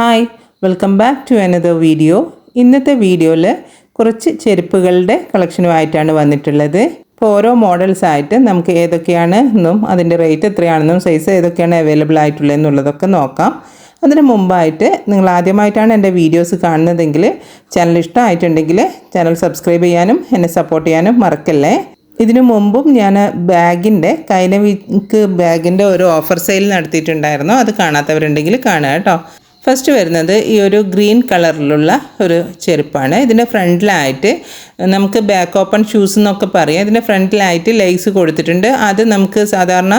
Hi welcome back to another video ഇന്നത്തെ വീഡിയോയിൽ കുറച്ച് ചെരുപ്പുകളുടെ കളക്ഷനുമായിട്ടാണ് വന്നിട്ടുള്ളത്. ഇപ്പോൾ ഓരോ മോഡൽസ് ആയിട്ട് നമുക്ക് ഏതൊക്കെയാണ് എന്നും അതിന്റെ റേറ്റ് എത്രയാണെന്നും സൈസ് ഏതൊക്കെയാണ് അവൈലബിൾ ആയിട്ടുള്ളത് എന്നുള്ളതൊക്കെ നോക്കാം. അതിന് മുമ്പായിട്ട് നിങ്ങൾ ആദ്യമായിട്ടാണ് എന്റെ വീഡിയോസ് കാണുന്നതെങ്കിൽ ചാനൽ ഇഷ്ടമായിട്ടുണ്ടെങ്കിൽ ചാനൽ സബ്സ്ക്രൈബ് ചെയ്യാനും എന്നെ സപ്പോർട്ട് ചെയ്യാനും മറക്കല്ലേ? ഇതിനു മുമ്പും ഞാൻ ബാഗിന്റെ കൈനവിക്ക് വീക്ക് ബാഗിന്റെ ഒരു ഓഫർ സെയിൽ നടത്തിയിട്ടുണ്ടായിരുന്നു. അത് കാണാത്തവരുണ്ടെങ്കിൽ കാണുക കേട്ടോ. ഫസ്റ്റ് വരുന്നത് ഈ ഒരു ഗ്രീൻ കളറിലുള്ള ഒരു ചെരുപ്പാണ്. ഇതിന്റെ ഫ്രണ്ടിലായിട്ട് നമുക്ക് ബാക്ക് ഓപ്പൺ ഷൂസ് എന്നൊക്കെ പറയാം. ഇതിന്റെ ഫ്രണ്ടിലായിട്ട് ലൈസ് കൊടുത്തിട്ടുണ്ട്. അത് നമുക്ക് സാധാരണ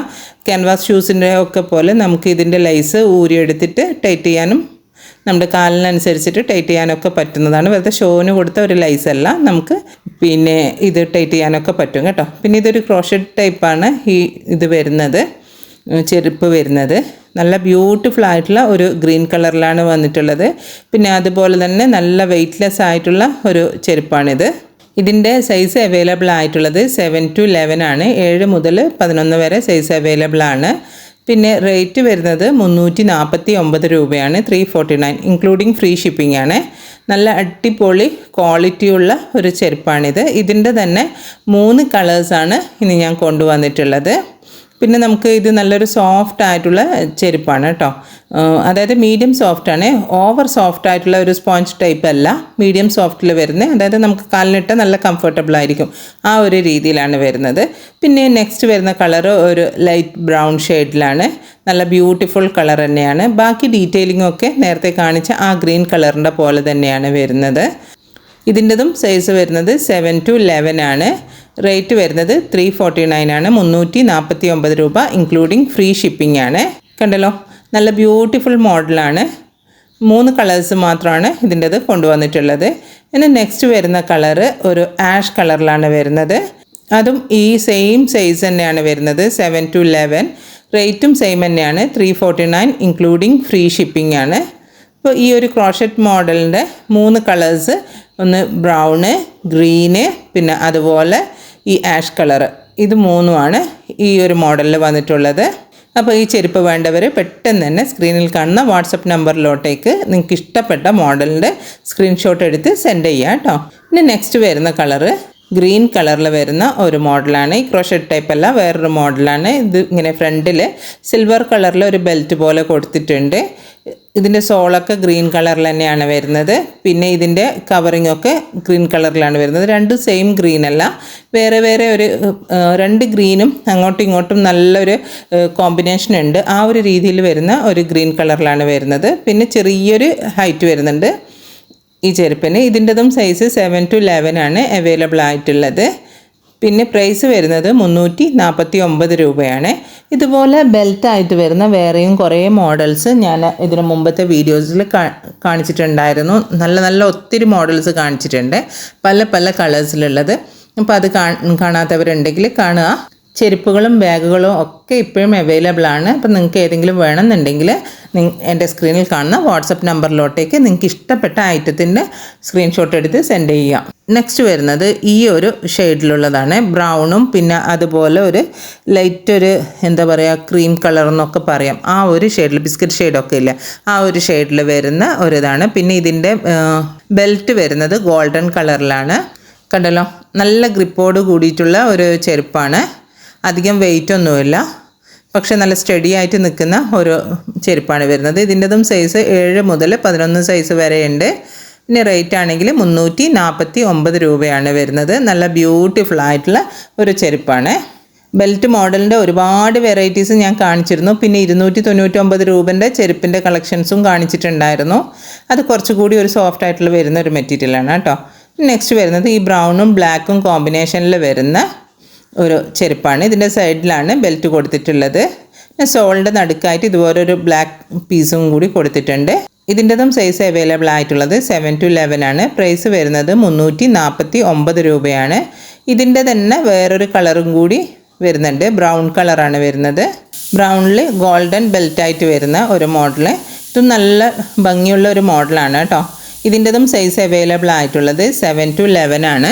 ക്യാൻവാസ് ഷൂസിന്റെ ഒക്കെ പോലെ നമുക്ക് ഇതിന്റെ ലൈസ് ഊരിയെടുത്തിട്ട് ടൈറ്റ് ചെയ്യാനും നമ്മുടെ കാലിനനുസരിച്ചിട്ട് ടൈറ്റ് ചെയ്യാനൊക്കെ പറ്റുന്നതാണ്. വെറുതെ ഷോന് കൊടുത്ത ഒരു ലൈസ് അല്ല. നമുക്ക് പിന്നെ ഇത് ടൈറ്റ് ചെയ്യാനൊക്കെ പറ്റും കേട്ടോ. പിന്നെ ഇതൊരു ക്രോഷഡ് ടൈപ്പാണ് ഈ ഇത് വരുന്നത്. ചെരുപ്പ് വരുന്നത്. നല്ല ബ്യൂട്ടിഫുൾ ആയിട്ടുള്ള ഒരു ഗ്രീൻ കളറിലാണ് വന്നിട്ടുള്ളത്. പിന്നെ അതുപോലെ തന്നെ നല്ല വെയ്റ്റ്ലെസ് ആയിട്ടുള്ള ഒരു ചെരുപ്പാണിത്. ഇതിന്റെ സൈസ് അവൈലബിൾ ആയിട്ടുള്ളത് സെവൻ ടു ലെവൻ ആണ്. ഏഴ് മുതൽ പതിനൊന്ന് വരെ സൈസ് അവൈലബിൾ ആണ്. പിന്നെ റേറ്റ് വരുന്നത് മുന്നൂറ്റി നാൽപ്പത്തി ഒമ്പത് രൂപയാണ് three forty nine including free shipping ആണ്. നല്ല അടിപൊളി ക്വാളിറ്റിയുള്ള ഒരു ചെരുപ്പാണിത്. ഇതിന്റെ തന്നെ മൂന്ന് കളേഴ്സാണ് ഇനി ഞാൻ കൊണ്ടുവന്നിട്ടുള്ളത്. പിന്നെ നമുക്ക് ഇത് നല്ലൊരു സോഫ്റ്റ് ആയിട്ടുള്ള ചെരുപ്പാണ് കേട്ടോ. അതായത് മീഡിയം സോഫ്റ്റ് ആണ്. ഓവർ സോഫ്റ്റ് ആയിട്ടുള്ള ഒരു സ്പോഞ്ച് ടൈപ്പ് അല്ല. മീഡിയം സോഫ്റ്റിൽ വരുന്നത് അതായത് നമുക്ക് കാലിനിട്ട് നല്ല കംഫർട്ടബിൾ ആയിരിക്കും. ആ ഒരു രീതിയിലാണ് വരുന്നത്. പിന്നെ നെക്സ്റ്റ് വരുന്ന കളർ ഒരു ലൈറ്റ് ബ്രൗൺ ഷെയ്ഡിലാണ് നല്ല ബ്യൂട്ടിഫുൾ കളർ തന്നെയാണ്. ബാക്കി ഡീറ്റെയിലിംഗ് ഒക്കെ നേരത്തെ കാണിച്ച ആ ഗ്രീൻ കളറിന്റെ പോലെ തന്നെയാണ് വരുന്നത്. ഇതിന്റെതും സൈസ് വരുന്നത് സെവൻ ടു ലെവൻ ആണ്. റേറ്റ് വരുന്നത് ത്രീ ഫോർട്ടി നയൻ ആണ്. മുന്നൂറ്റി നാൽപ്പത്തി ഒമ്പത് രൂപ ഇൻക്ലൂഡിങ് ഫ്രീ ഷിപ്പിംഗ് ആണ്. കണ്ടല്ലോ? നല്ല ബ്യൂട്ടിഫുൾ മോഡലാണ് മൂന്ന് കളേഴ്സ് മാത്രമാണ് ഇതിന്റെത് കൊണ്ടുവന്നിട്ടുള്ളത്. ഇനി നെക്സ്റ്റ് വരുന്ന കളറ് ഒരു ആഷ് കളറിലാണ് വരുന്നത്. അതും ഈ സെയിം സൈസ് തന്നെയാണ് വരുന്നത് സെവൻ ടു ലെവൻ റേറ്റും സെയിം തന്നെയാണ് three forty nine including free shipping ആണ്. ഇപ്പോൾ ഈ ഒരു ക്രോഷറ്റ് മോഡലിന്റെ മൂന്ന് കളേഴ്സ് ഒന്ന് ബ്രൗണ് ഗ്രീന് പിന്നെ അതുപോലെ ഈ ആഷ് കളറ് ഇത് മൂന്നുമാണ് ഈ ഒരു മോഡലിൽ വന്നിട്ടുള്ളത്. അപ്പോൾ ഈ ചെരുപ്പ് വേണ്ടവർ പെട്ടെന്ന് തന്നെ സ്ക്രീനിൽ കാണുന്ന വാട്സപ്പ് നമ്പറിലോട്ടേക്ക് നിങ്ങൾക്ക് ഇഷ്ടപ്പെട്ട മോഡലിന്റെ സ്ക്രീൻഷോട്ട് എടുത്ത് സെൻഡ് ചെയ്യാം കേട്ടോ പിന്നെ നെക്സ്റ്റ് വരുന്ന കളറ് ഗ്രീൻ കളറിൽ വരുന്ന ഒരു മോഡലാണ് ഈ ക്രോഷറ്റ് ടൈപ്പ് അല്ല വേറൊരു മോഡലാണ് ഇത് ഇങ്ങനെ ഫ്രണ്ടിൽ സിൽവർ കളറിൽ ഒരു ബെൽറ്റ് പോലെ കൊടുത്തിട്ടുണ്ട്. ഇതിന്റെ സോളൊക്കെ ഗ്രീൻ കളറിൽ തന്നെയാണ് വരുന്നത്. പിന്നെ ഇതിന്റെ കവറിംഗ് ഒക്കെ ഗ്രീൻ കളറിലാണ് വരുന്നത്. രണ്ടും സെയിം ഗ്രീൻ അല്ല. വേറെ വേറെ ഒരു രണ്ട് ഗ്രീനും അങ്ങോട്ടും ഇങ്ങോട്ടും നല്ലൊരു കോമ്പിനേഷൻ ഉണ്ട്. ആ ഒരു രീതിയിൽ വരുന്ന ഒരു ഗ്രീൻ കളറിലാണ് വരുന്നത്. പിന്നെ ചെറിയൊരു ഹൈറ്റ് വരുന്നുണ്ട് ഈ ചെരുപ്പിന്. ഇതിന്റെതും സൈസ് സെവൻ ടു ലെവൻ ആണ് അവൈലബിൾ ആയിട്ടുള്ളത്. പിന്നെ പ്രൈസ് വരുന്നത് മുന്നൂറ്റി നാൽപ്പത്തി ഒമ്പത് രൂപയാണ്. ഇതുപോലെ ബെൽറ്റായിട്ട് വരുന്ന വേറെയും കുറേ മോഡൽസ് ഞാൻ ഇതിന് മുമ്പത്തെ വീഡിയോസിൽ കാണിച്ചിട്ടുണ്ടായിരുന്നു. നല്ല നല്ല ഒത്തിരി മോഡൽസ് കാണിച്ചിട്ടുണ്ട്. പല പല കളേഴ്സിലുള്ളത് അപ്പോൾ അത് കാണാത്തവരുണ്ടെങ്കിൽ കാണുക. ചെരുപ്പുകളും ബാഗുകളും ഒക്കെ ഇപ്പോഴും അവൈലബിൾ ആണ്. അപ്പം നിങ്ങൾക്ക് ഏതെങ്കിലും വേണമെന്നുണ്ടെങ്കിൽ എന്റെ സ്ക്രീനിൽ കാണുന്ന വാട്സപ്പ് നമ്പറിലോട്ടേക്ക് നിങ്ങൾക്ക് ഇഷ്ടപ്പെട്ട ഐറ്റത്തിന്റെ സ്ക്രീൻഷോട്ട് എടുത്ത് സെൻഡ് ചെയ്യാം നെക്സ്റ്റ് വരുന്നത് ഈ ഒരു ഷെയ്ഡിലുള്ളതാണ് ബ്രൗണും പിന്നെ അതുപോലെ ഒരു ലൈറ്റ് ഒരു എന്താ പറയുക ക്രീം കളർ എന്നൊക്കെ പറയാം. ആ ഒരു ഷെയ്ഡിൽ ബിസ്ക്കറ്റ് ഷെയ്ഡൊക്കെ ഇല്ല? ആ ഒരു ഷെയ്ഡിൽ വരുന്ന ഒരിതാണ്. പിന്നെ ഇതിന്റെ ബെൽറ്റ് വരുന്നത് ഗോൾഡൻ കളറിലാണ് കണ്ടല്ലോ? നല്ല ഗ്രിപ്പോട് കൂടിയിട്ടുള്ള ഒരു ചെരുപ്പാണ്. അധികം വെയിറ്റ് ഒന്നുമില്ല. പക്ഷേ നല്ല സ്റ്റഡി ആയിട്ട് നിൽക്കുന്ന ഒരു ചെരുപ്പാണ് വരുന്നത്. ഇതിന്റെതും സൈസ് ഏഴ് മുതൽ പതിനൊന്ന് സൈസ് വരെയുണ്ട് പിന്നെ റേറ്റ് ആണെങ്കിൽ മുന്നൂറ്റി നാൽപ്പത്തി ഒമ്പത് രൂപയാണ് വരുന്നത്. നല്ല ബ്യൂട്ടിഫുൾ ആയിട്ടുള്ള ഒരു ചെരുപ്പാണ്. ബെൽറ്റ് മോഡലിന്റെ ഒരുപാട് വെറൈറ്റീസ് ഞാൻ കാണിച്ചിരുന്നു. പിന്നെ ഇരുന്നൂറ്റി തൊണ്ണൂറ്റൊമ്പത് രൂപന്റെ ചെരുപ്പിന്റെ കളക്ഷൻസും കാണിച്ചിട്ടുണ്ടായിരുന്നു. അത് കുറച്ചുകൂടി ഒരു സോഫ്റ്റ് ആയിട്ടുള്ള വരുന്ന ഒരു മെറ്റീരിയലാണ് കേട്ടോ. നെക്സ്റ്റ് വരുന്നത് ഈ ബ്രൗണും ബ്ലാക്കും കോമ്പിനേഷനിൽ വരുന്ന ഒരു ചെരുപ്പാണ്. ഇതിന്റെ സൈഡിലാണ് ബെൽറ്റ് കൊടുത്തിട്ടുള്ളത്. സോളിന്റെ നടുക്കായിട്ട് ഇതുപോലെ ഒരു ബ്ലാക്ക് പീസും കൂടി കൊടുത്തിട്ടുണ്ട്. ഇതിന്റെതും സൈസ് അവൈലബിൾ ആയിട്ടുള്ളത് സെവൻ ടു ലെവൻ ആണ്. പ്രൈസ് വരുന്നത് മുന്നൂറ്റി നാൽപ്പത്തി ഒമ്പത് രൂപയാണ്. ഇതിന്റെ തന്നെ വേറൊരു കളറും കൂടി വരുന്നുണ്ട്. ബ്രൗൺ കളറാണ് വരുന്നത്. ബ്രൗണിൽ ഗോൾഡൻ ബെൽറ്റായിട്ട് വരുന്ന ഒരു മോഡൽ. ഇത് നല്ല ഭംഗിയുള്ള ഒരു മോഡലാണ് കേട്ടോ. ഇതിന്റെതും സൈസ് അവൈലബിൾ ആയിട്ടുള്ളത് സെവൻ ടു ലെവൻ ആണ്.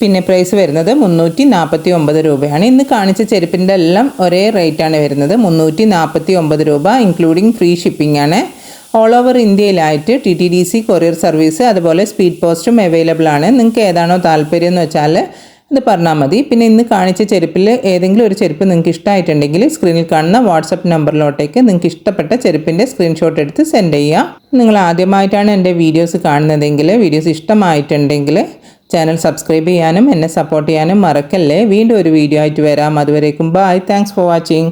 പിന്നെ പ്രൈസ് വരുന്നത് മുന്നൂറ്റി നാൽപ്പത്തി ഒമ്പത് രൂപയാണ്. ഇന്ന് കാണിച്ച ചെരുപ്പിന്റെ എല്ലാം ഒരേ റേറ്റാണ് വരുന്നത്. മുന്നൂറ്റി നാൽപ്പത്തി ഒമ്പത് രൂപ ഇൻക്ലൂഡിങ് ഫ്രീ ഷിപ്പിംഗ് ആണ്. All over ഇന്ത്യയിലായിട്ട് T T D C courier service അതുപോലെ സ്പീഡ് പോസ്റ്റും അവൈലബിൾ ആണ്. നിങ്ങൾക്ക് ഏതാണോ താല്പര്യം എന്ന് വെച്ചാൽ ഇത് പറഞ്ഞാൽ മതി. പിന്നെ ഇന്ന് കാണിച്ച ചെരുപ്പിൽ ഏതെങ്കിലും ഒരു ചെരുപ്പ് നിങ്ങൾക്ക് ഇഷ്ടമായിട്ടുണ്ടെങ്കിൽ സ്ക്രീനിൽ കാണുന്ന വാട്സപ്പ് നമ്പറിലോട്ടേക്ക് നിങ്ങൾക്ക് ഇഷ്ടപ്പെട്ട ചെരുപ്പിന്റെ സ്ക്രീൻഷോട്ട് എടുത്ത് സെൻഡ് ചെയ്യുക. നിങ്ങൾ ആദ്യമായിട്ടാണ് എന്റെ വീഡിയോസ് കാണുന്നതെങ്കിൽ വീഡിയോസ് ഇഷ്ടമായിട്ടുണ്ടെങ്കിൽ ചാനൽ സബ്സ്ക്രൈബ് ചെയ്യാനും എന്നെ സപ്പോർട്ട് ചെയ്യാനും മറക്കല്ലേ. വീണ്ടും ഒരു വീഡിയോ ആയിട്ട് വരാം. അതുവരേക്കും ബൈ താങ്ക്സ് ഫോർ വാച്ചിങ്